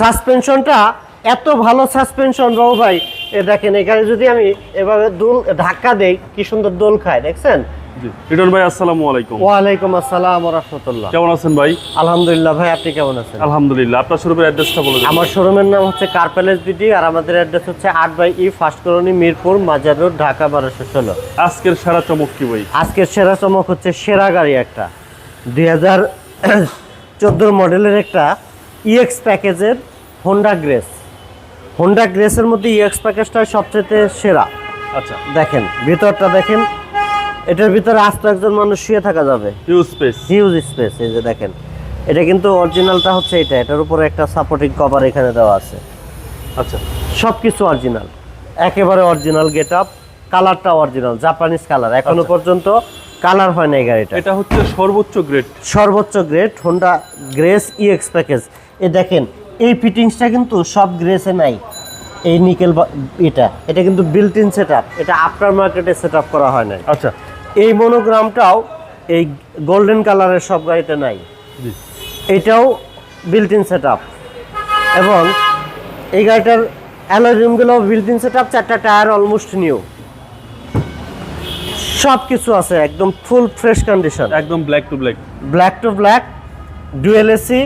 সাসপেনশনটা এত ভালো সাসপেনশন বাবু ভাই। এ দেখেন এখানে যদি আমি এভাবে দোল ধাক্কা দেই কি সুন্দর দোল খায় দেখছেন? রিটন ভাই আসসালামু আলাইকুম। ওয়ালাইকুম আসসালাম রহমতুল্লাহ। কেমন আছেন ভাই? আলহামদুলিল্লাহ ভাই আপনি কেমন আছেন? আলহামদুলিল্লাহ। আপনার শোরুমের অ্যাড্রেসটা বলে আমার শোরুমের নাম হচ্ছে বিডি আর আমাদের অ্যাড্রেস হচ্ছে আট by E first colony Mirpur Mazar road Dhaka বারোশো ষোলো। আজকের সেরা চমক কি ভাই? আজকের সেরা চমক হচ্ছে সেরা গাড়ি একটা। দুই হাজার চোদ্দোর মডেলের একটা ইএক্স প্যাকেজের হোন্ডা গ্রেস হোন্ডা গ্রেসের মধ্যে ইএক্স প্যাকেজটা সবচেয়ে সেরা। আচ্ছা। দেখেন ভিতরটা দেখেন এটার ভিতরে আস্ত একজন মানুষ শুয়ে থাকা যাবে। হিউজ স্পেস হিউজ স্পেস এই যে দেখেন। এটা কিন্তু অরিজিনালটা হচ্ছে এটা এটার উপরে একটা সাপোর্টিং কভার এখানে দেওয়া আছে। আচ্ছা। সব কিছু অরিজিনাল একেবারে অরিজিনাল গেট আপ কালারটা অরিজিনাল জাপানিজ কালার এখনও আচ্ছা। পর্যন্ত কালার হয় না এই গাড়িটা। এটা হচ্ছে সর্বোচ্চ গ্রেড সর্বোচ্চ grade Honda Grace E X package এ দেখেন এই ফিটিংসটা কিন্তু সব গ্রেসে নাই। এই নিকেল এটা। এটা কিন্তু বিল্ট ইন সেট এটা আফটার মার্কেটে সেট করা হয় না আচ্ছা। এই মনোগ্রামটাও এই গোল্ডেন কালারের সব গাড়িতে নাই। এটাও বিল্ট ইন সেট এবং এই গাড়িটার অ্যালোরিমগুলো বিল্ট ইন সেট আপ চারটা টায়ার অলমোস্ট নিউ সব কিছু আছে একদম ফুল ফ্রেশ কন্ডিশন একদম black to black black to black dual AC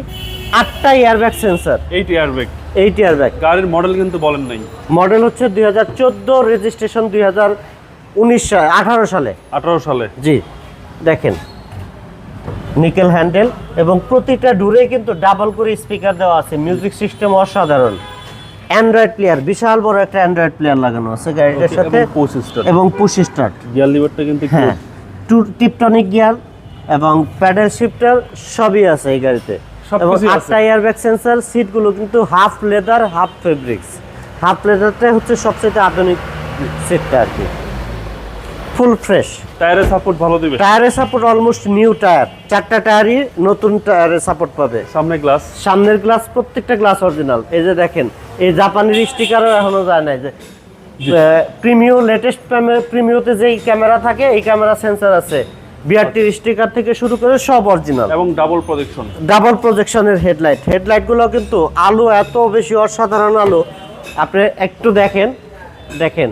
আটটা airbag sensor eight airbag eight airbag গাড়ির মডেল কিন্তু বলেন নাই। মডেল হচ্ছে দুই হাজার চোদ্দ রেজিস্ট্রেশন দুই হাজার উনিশ আঠারো সালে। আঠারো সালে। জি দেখেন। নিকেল হ্যান্ডেল এবং প্রতিটা ডুরে কিন্তু ডাবল করে স্পিকার দেওয়া আছে। মিউজিক সিস্টেম অসাধারণ। অ্যান্ড্রয়েড প্লেয়ার বিশাল বড় একটা অ্যান্ড্রয়েড প্লেয়ার লাগানো আছে গাড়িটার সাথে। এবং পুশ স্টার্ট গিয়ার লিভারটা কিন্তু হ্যাঁ। টু টিপটনিক গিয়ার এবং প্যাডেল শিফটার সবই আছে এই গাড়িতে। এবং কিছুই আছে। আটটা এয়ারব্যাগ সেন্সর সিটগুলো কিন্তু half leather half fabrics half হচ্ছে সবচেয়ে আধুনিক সিটটা আর কি। ফুল ফ্রেশ টায়ারের সাপোর্ট ভালো দিবে। টায়ারের সাপোর্ট অলমোস্ট নিউ টায়ার চারটা টায়ারই নতুন টায়ারের সাপোর্ট পাবে। সামনে গ্লাস সামনের গ্লাস প্রত্যেকটা গ্লাস অরিজিনাল এই যে দেখেন এই জাপানের স্টিকারও এখনও যায় নাই যে প্রিমিও লেটেস্ট প্রিমিওতে যেই ক্যামেরা থাকে এই ক্যামেরা সেন্সর আছে। বিআরটির স্টিকার থেকে শুরু করে সব অরিজিনাল এবং ডাবল প্রজেকশন ডাবল প্রজেকশনের হেডলাইট হেডলাইটগুলো কিন্তু আলো এত বেশি অসাধারণ আলো। আপনি একটু দেখেন দেখেন।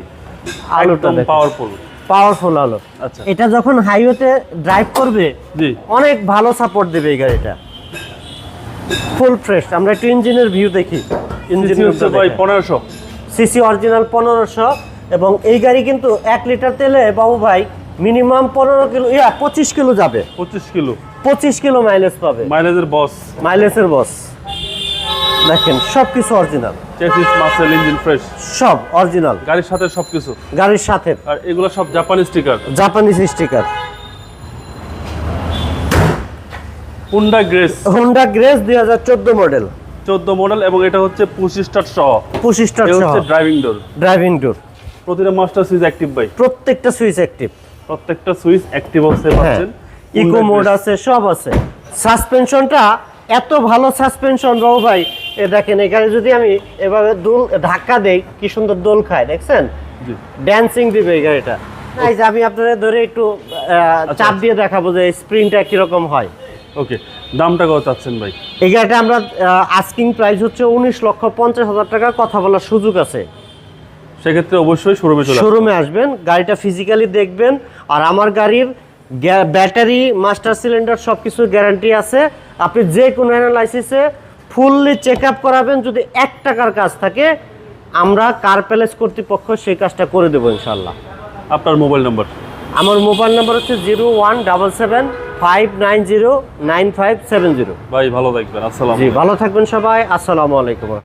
আলোটা পাওয়ারফুল পাওয়ারফুল আলো। আচ্ছা। এটা যখন হাইওয়েতে ড্রাইভ করবে অনেক ভালো সাপোর্ট দেবে এই গাড়িটা। ফুল ফ্রেশ আমরা একটু ইঞ্জিনের ভিউ দেখি। হচ্ছে ভাই পনেরোশো। সিসি অরিজিনাল পনেরোশো এবং এই গাড়ি কিন্তু এক লিটার তেলে বাবু ভাই মিনিমাম পনেরো কিলো ইয়া পঁচিশ কিলো যাবে। পঁচিশ কিলো। পঁচিশ কিলো মাইলেজ পাবে। মাইলেজের বস মাইলেজের বস দেখেন সব কিছু original chassis muscle engine fresh সব অরিজিনাল গাড়ির সাথে সবকিছু। গাড়ির সাথে। আর এগুলো সব জাপানি sticker Japanese sticker Honda Grace Honda Grace দুই হাজার চোদ্দ মডেল চোদ্দ মডেল এবং এটা হচ্ছে পঁচিশ স্টার সহ। পঁচিশ এ সহ হচ্ছে ড্রাইভিং ডোর ড্রাইভিং ডোর প্রতিটা মাস্টার সুইচ অ্যাক্টিভ বাই প্রত্যেকটা সুইচ অ্যাক্টিভ প্রত্যেকটা সুইচ অ্যাক্টিভ অবস্থায় পাচ্ছেন। ইকো মোড আছে সব আছে। সাসপেনশনটা এত ভালো সাসপেনশন বাবু ভাই। এ দেখেন এখানে যদি আমি এভাবে দোল ধাক্কা দেই কি সুন্দর দোল খায় দেখছেন? জি। ড্যান্সিং দিবে এই গাড়িটা। এই যে আমি আপনাদের ধরে একটু চাপ দিয়ে দেখাবো যে স্প্রিংটা কীরকম হয়। ওকে দামটা কত চাচ্ছেন ভাই? এই গাড়িটা আমরা আস্কিং প্রাইস হচ্ছে উনিশ লক্ষ পঞ্চাশ হাজার টাকা কথা বলার সুযোগ আছে। সেক্ষেত্রে অবশ্যই শোরুমে। শোরুমে আসবেন। গাড়িটা ফিজিক্যালি দেখবেন আর আমার গাড়ির ব্যাটারি মাস্টার সিলিন্ডার সব কিছু গ্যারান্টি আছে। আপনি যে কোনো অ্যানালাইসিসে ফুললি চেক আপ করাবেন যদি এক টাকার কাজ থাকে আমরা কার প্যালেস কর্তৃপক্ষ সেই কাজটা করে দেবো ইনশাল্লাহ আপনার মোবাইল নাম্বার আমার মোবাইল নাম্বার হচ্ছে zero one double seven five nine zero nine five seven zero ভাই ভালো থাকবেন আসসালাম জি ভালো থাকবেন সবাই আসসালামু আলাইকুম।